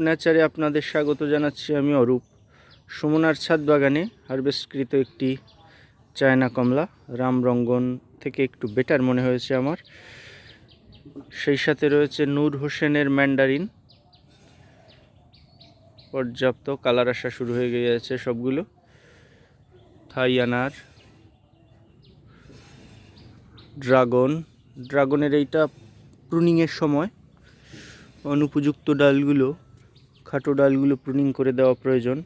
নেচারে আপনাদের স্বাগত জানাচ্ছি আমি অরূপ। সুমনার ছাদ বাগানে হারভেস্টকৃত একটি চায়না কমলা রামরঙ্গন থেকে একটু বেটার মনে হয়েছে আমার। সেই সাথে রয়েছে নূর হোসেনের ম্যান্ডারিন। পর্যাপ্ত কালার আসা শুরু হয়ে গিয়েছে সবগুলো। থাই আনার, ড্রাগন। ড্রাগনের এইটা প্রুনিংয়ের সময় অনুপযুক্ত ডালগুলো খাটো ডালগুলো প্রুনিং করে দেওয়া প্রয়োজন।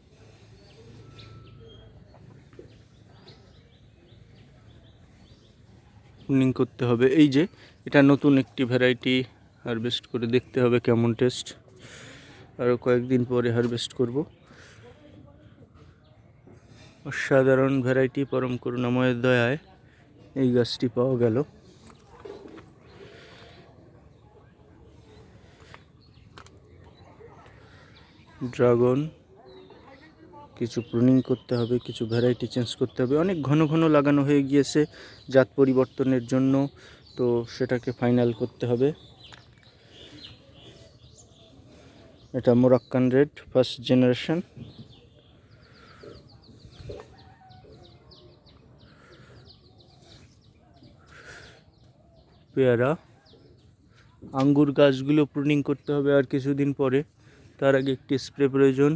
প্রুনিং করতে হবে। এই যে, এটা নতুন একটি ভ্যারাইটি হারভেস্ট করে দেখতে হবে কেমন টেস্ট আরও কয়েকদিন পরে হারভেস্ট করব। অসাধারণ ভ্যারাইটি পরম করুণাময়ের দয়ায় এই গাছটি পাওয়া গেল। ড্রাগন, কিছু প্রুনিং করতে হবে, কিছু ভ্যারাইটি চেঞ্জ করতে হবে। অনেক ঘন ঘন লাগানো হয়ে গিয়েছে জাত পরিবর্তনের জন্য, তো সেটাকে ফাইনাল করতে হবে। এটা মোরাক্কান রেড ফার্স্ট জেনারেশন পেয়ারা, আঙ্গুর গাছগুলো প্রুনিং করতে হবে আর কিছুদিন পরে। তার আগে একটি স্প্রে প্রয়োজন।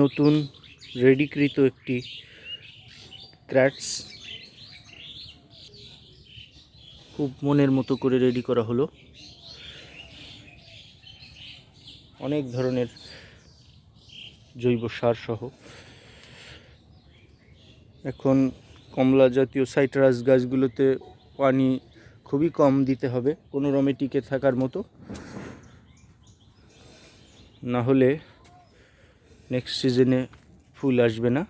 নতুন রেডিকৃত একটি ক্র্যাটস খুব মনের মতো করে রেডি করা হলো। অনেক ধরনের জৈব সার সহ। এখন কমলা জাতীয় সাইট্রাস গাছগুলোতে পানি খুবই কম দিতে হবে, কোনো রমে টিকে থাকার মতো। না হলে নেক্সট সিজনে ফুল আসবে না।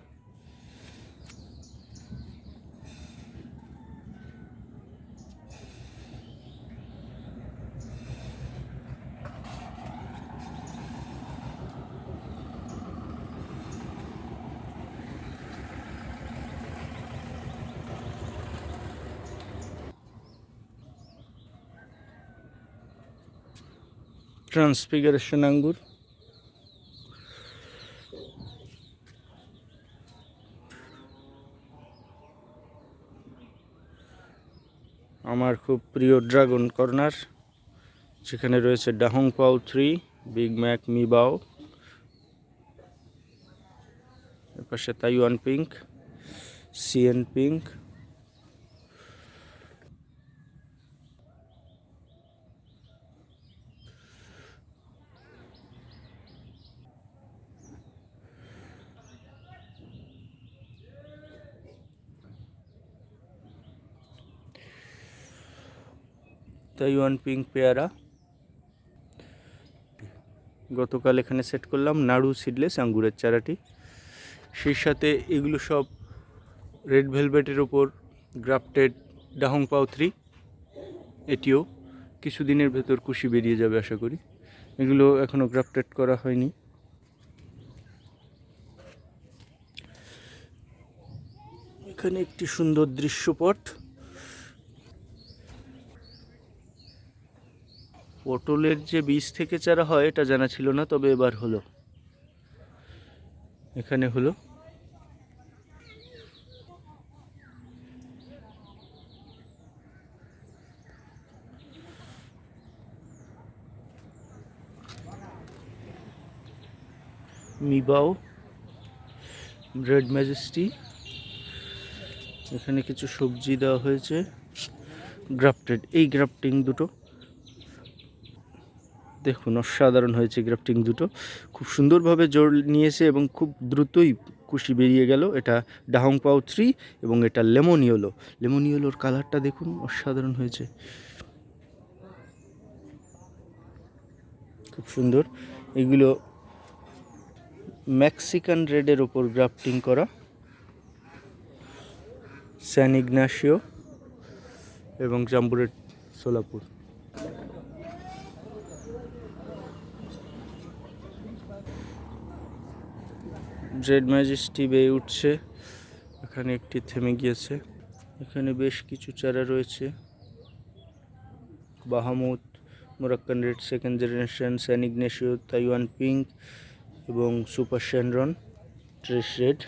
ট্রান্সফিগারেশন আঙ্গুর। আমার খুব প্রিয় ড্রাগন কর্নার সেখানে রয়েছে ডাহং পাও থ্রি, বিগ ম্যাক মিবাও, এর পাশে Taiwan pink, CN pink Taiwan pink পেয়ারা। গতকাল এখানে সেট করলাম নাড়ু সিডলেস আঙ্গুরের চারাটি। সেই সাথে এগুলো সব রেড ভেলভেটের ওপর গ্রাফটেড ডাহং পাও থ্রি, এটিও কিছুদিনের ভেতর কুশি বেরিয়ে যাবে আশা করি। এগুলো এখনও গ্রাফটেড করা হয়নি। এখানে একটি সুন্দর দৃশ্যপট। পটলের যে বীজ থেকে চারা হয়, এটা জানা ছিল না, তবে এবার হলো। এখানে হলো। মিবাও রেড ম্যাজেস্টি। এখানে কিছু সবজি দেওয়া হয়েছে। গ্রাফটেড, এই গ্রাফটিং দুটো। দেখুন, অসাধারণ হয়েছে গ্রাফটিং দুটো। খুব সুন্দরভাবে জোর নিয়েছে এবং খুব দ্রুতই কুশি বেরিয়ে গেল। এটা ডাহং পাও থ্রি এবং এটা লেমন ইয়েলো লেমন ইয়েলোর কালারটা দেখুন, অসাধারণ হয়েছে। খুব সুন্দর। এগুলো মেক্সিকান রেডের ওপর গ্রাফটিং করা। স্যান ইগনাসিও এবং জাম্বুরের সোলাপুর। জেড ম্যাজেস্টি বেয়ে উঠছে। এখানে একটি থেমে গিয়েছে। এখানে বেশ কিছু চারা রয়েছে। বাহামুদ, Moroccan red second generation, San Ignacio, Taiwan pink এবং সুপার শ্যানরন ট্রেস রেড।